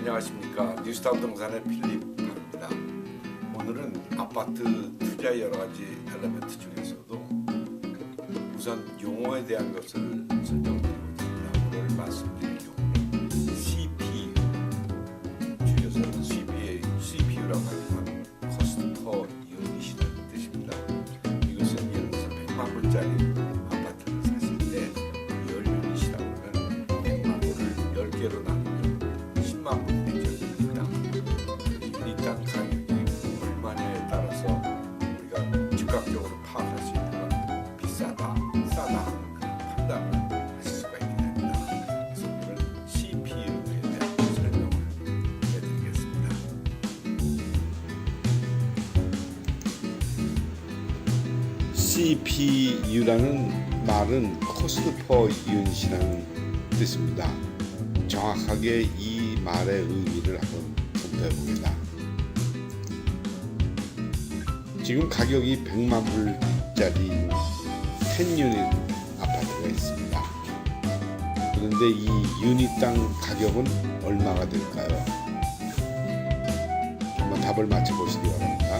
안녕하십니까 뉴스타 부동산의 필립입니다. 오늘은 아파트 투자 여러 가지 엘리멘트 중에서도 우선 용어에 대한 것을 설명드리고 있습니다. 오늘 말씀드릴 용어는 CPU 줄여서 CPA, CPU라고 하지만 Cost per Unit이라는 뜻입니다. 이것은 예를 들어서 100만 불짜리 10만 불이 되죠. 유닛당 가격이 얼마냐에 따라서 우리가 즉각적으로 파악할 수 있는 건 비싸다, 싸다 하는 그런 판단을 하실 수가 있게 됩니다. 그래서 오늘 CPU에 대한 설명을 해드리겠습니다. CPU라는 말은 코스트 퍼 유닛이라는 뜻입니다. 정확하게 이 말의 의미를 한번 검토해 보겠다. 지금 가격이 100만 불짜리 10유닛 아파트가 있습니다. 그런데 이 유닛당 가격은 얼마가 될까요? 한번 답을 맞춰 보시기 바랍니다.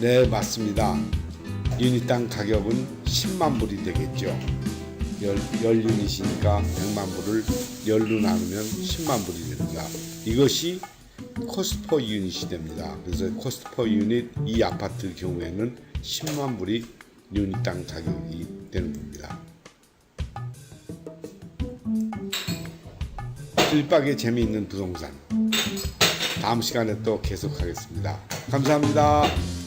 네, 맞습니다. 유닛당 가격은 10만 불이 되겠죠. 열, 열 유닛이니까 100만 불을 열로 나누면 10만 불이 됩니다. 이것이 코스트 퍼 유닛이 됩니다. 그래서 코스트 퍼 유닛 이 아파트 경우에는 10만 불이 유닛당 가격이 되는 겁니다. 일박의 재미있는 부동산 다음 시간에 또 계속하겠습니다. 감사합니다.